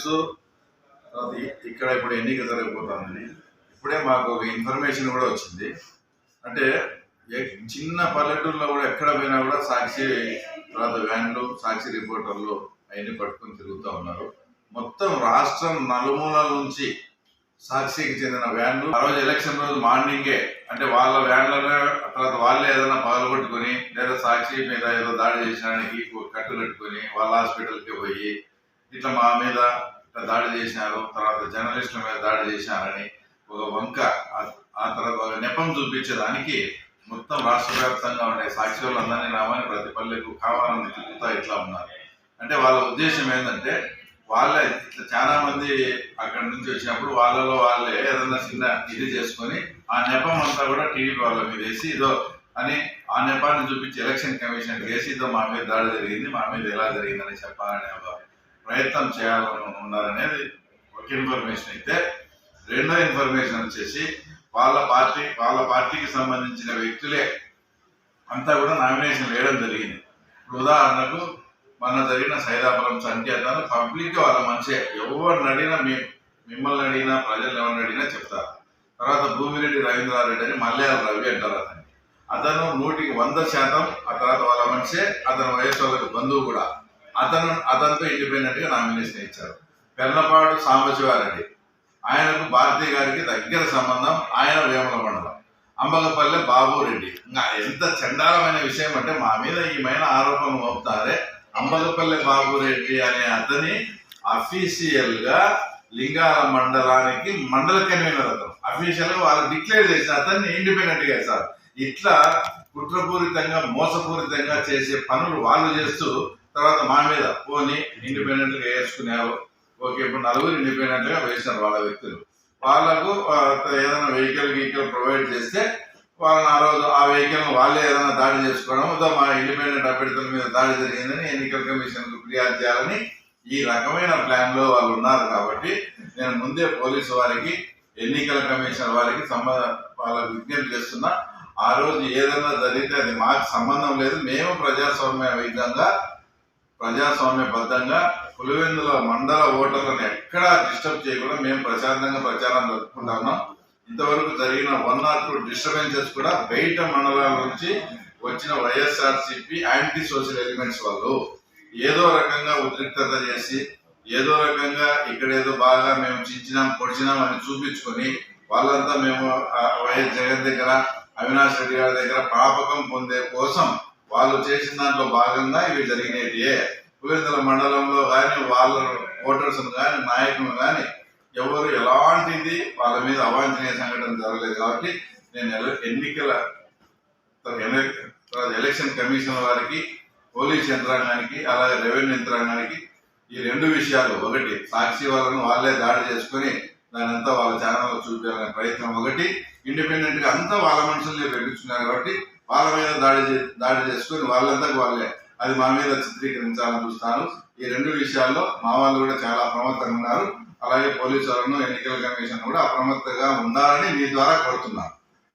తెలుసు. అది ఇక్కడ ఇప్పుడు ఎన్నిక జరగబోతోందని. ఇప్పుడే మాకు ఒక ఇన్ఫర్మేషన్ కూడా వచ్చింది. అంటే చిన్న పల్లెటూరులో కూడా ఎక్కడ పోయినా కూడా సాక్షి తర్వాత వ్యాన్లు సాక్షి రిపోర్టర్లు అవన్నీ పట్టుకొని తిరుగుతూ ఉన్నారు. మొత్తం రాష్ట్రం నలుమూలల నుంచి సాక్షికి చెందిన వ్యాన్లు ఆ రోజు ఎలక్షన్ రోజు మార్నింగే. అంటే వాళ్ళ వ్యాన్లలో తర్వాత వాళ్ళే ఏదైనా పగలగొట్టుకొని లేదా సాక్షి మీద ఏదో దాడి చేసడానికి కట్టు కట్టుకొని వాళ్ళ హాస్పిటల్కి పోయి ఇట్లా మా మీద ఇట్లా దాడి చేసినారు తర్వాత జర్నలిస్టుల మీద దాడి చేసినారని ఒక వంక ఆ- తర్వాత ఒక నెపం చూపించడానికి మొత్తం రాష్ట్ర వ్యాప్తంగా ఉండే సాక్షి వాళ్ళందరినీ రామని ప్రతి పల్లెకు కావాలని తిరుగుతా ఇట్లా ఉన్నారు. అంటే వాళ్ళ ఉద్దేశం ఏంటంటే వాళ్ళే ఇట్లా చాలా మంది అక్కడి నుంచి వచ్చినప్పుడు వాళ్ళలో వాళ్ళే ఏదన్నా చిన్న ఇది చేసుకొని ఆ నెపం అంతా కూడా టీడీపీ వాళ్ళ మీద వేసి ఇదో అని ఆ నెపాన్ని చూపించి ఎలక్షన్ కమిషన్ వేసి ఇదో మా మీద దాడి జరిగింది మా మీద ఎలా జరిగిందని చెప్పాలనే ఒక ప్రయత్నం చేయాలని ఉన్నారనేది ఒక ఇన్ఫర్మేషన్ అయితే రెండో ఇన్ఫర్మేషన్ వచ్చేసి వాళ్ళ పార్టీ వాళ్ళ పార్టీకి సంబంధించిన వ్యక్తులే అంతా కూడా నామినేషన్ వేయడం జరిగింది. ఇప్పుడు ఉదాహరణకు మన జరిగిన సైదాపురం సంకేతాలు పబ్లిక్ వాళ్ళ మంచి ఎవరిని అడిగినా మీ మిమ్మల్ని అడిగినా ప్రజలు ఎవరిని అడిగినా చెప్తారు. తర్వాత భూమిరెడ్డి రవీంద్రారెడ్డి అని మల్లయాల రవి అంటారు అతన్ని. అతను నూటికి వంద శాతం ఆ తర్వాత వాళ్ళ మనిషే అతను వయసు వాళ్ళకి బంధువు కూడా. అతను అతనితో ఇండిపెండెంట్గా నామినేషన్ ఇచ్చారు. పెర్లపాడు సాంబశివారెడ్డి ఆయనకు భారతి గారికి దగ్గర సంబంధం ఆయన వేమల మండలం. అంబకపల్లె బాబు రెడ్డి. ఇంకా ఎంత చండాలమైన విషయం అంటే మా మీద ఈ మైన ఆరోపణలు మోపుతారే అంబకపల్లె బాబు రెడ్డి అనే అతని అఫీషియల్గా లింగాల మండలానికి మండల కన్వీనర్ అతను. అఫీషియల్గా వాళ్ళు డిక్లేర్ చేసిన అతన్ని ఇండిపెండెంట్గా సార్ ఇట్లా కుట్రపూరితంగా మోసపూరితంగా చేసే పనులు వాళ్ళు చేస్తూ తర్వాత మా మీద పోని ఇండిపెండెంట్గా వేసుకునేవారు. ఓకే ఇప్పుడు నలుగురు ఇండిపెండెంట్గా వేసినారు వాళ్ళ వ్యక్తులు. వాళ్ళకు ఏదైనా వెహికల్ వెహికల్ ప్రొవైడ్ చేస్తే వాళ్ళని ఆ రోజు ఆ వెహికల్ వాళ్ళే ఏదైనా దాడి చేసుకోవడం ఉదా మా ఇండిపెండెంట్ అభ్యర్థుల మీద దాడి జరిగిందని ఎన్నికల కమిషన్కు ఫిర్యాదు చేయాలని ఈ రకమైన ప్లాన్లో వాళ్ళు ఉన్నారు కాబట్టి నేను ముందే పోలీసు వారికి ఎన్నికల కమిషన్ వారికి సంబంధ వాళ్ళకు విజ్ఞప్తి చేస్తున్నా. ఆ రోజు ఏదైనా జరిగితే అది మాకు సంబంధం లేదు. మేము ప్రజాస్వామ్య విధంగా ప్రజాస్వామ్యబద్ధంగా పులివెందుల మండల ఓటర్లను ఎక్కడా డిస్టర్బ్ చేయకుండా మేము ప్రశాంతంగా ప్రచారం జరుపుకుంటా ఉన్నాం ఇంతవరకు జరిగిన వన్ ఆర్ టూ డిస్టర్బెన్సెస్ కూడా బయట మండలాల నుంచి వచ్చిన వైఎస్ఆర్సిపి యాంటీ సోషల్ ఎలిమెంట్స్ వాళ్ళు. ఏదో రకంగా ఉద్రిక్తత చేసి ఏదో రకంగా ఇక్కడ ఏదో బాగా మేము చించినాం పొడిచినాం అని చూపించుకొని వాళ్ళంతా మేము వైఎస్ జగన్ దగ్గర అవినాష్ రెడ్డి గారి దగ్గర పాపకం పొందే కోసం వాళ్ళు చేసిన దాంట్లో భాగంగా ఇవి జరిగినాయి పులివెందుల మండలంలో కానీ వాళ్ళ ఓటర్స్ కానీ నాయకులు కానీ ఎవరు ఎలాంటిది వాళ్ళ మీద అవాంఛనీయ సంఘటన జరగలేదు కాబట్టి నేను ఎన్నికల ఎలక్షన్ కమిషన్ వారికి పోలీస్ యంత్రాంగానికి అలాగే రెవెన్యూ యంత్రాంగానికి ఈ రెండు విషయాలు ఒకటి సాక్షి వాళ్ళను వాళ్ళే దాడి చేసుకొని దాని అంతా వాళ్ళ ఛానల్లో చూపించాలనే ప్రయత్నం ఒకటి ఇండిపెండెంట్గా అంతా వాళ్ళ మనుషుల్ని పెట్టించుకున్నారు కాబట్టి వాళ్ళ మీద దాడి చే- దాడి చేసుకొని వాళ్ళంతా వాళ్ళే. అది మా మీద చిత్రీకరించాలని చూస్తాను. ఈ రెండు విషయాల్లో మా వాళ్ళు కూడా చాలా అప్రమత్తంగా ఉన్నారు. అలాగే పోలీసు వాళ్ళను ఎన్నికల కమిషన్ కూడా అప్రమత్తంగా ఉండాలని మీ ద్వారా కోరుతున్నాను.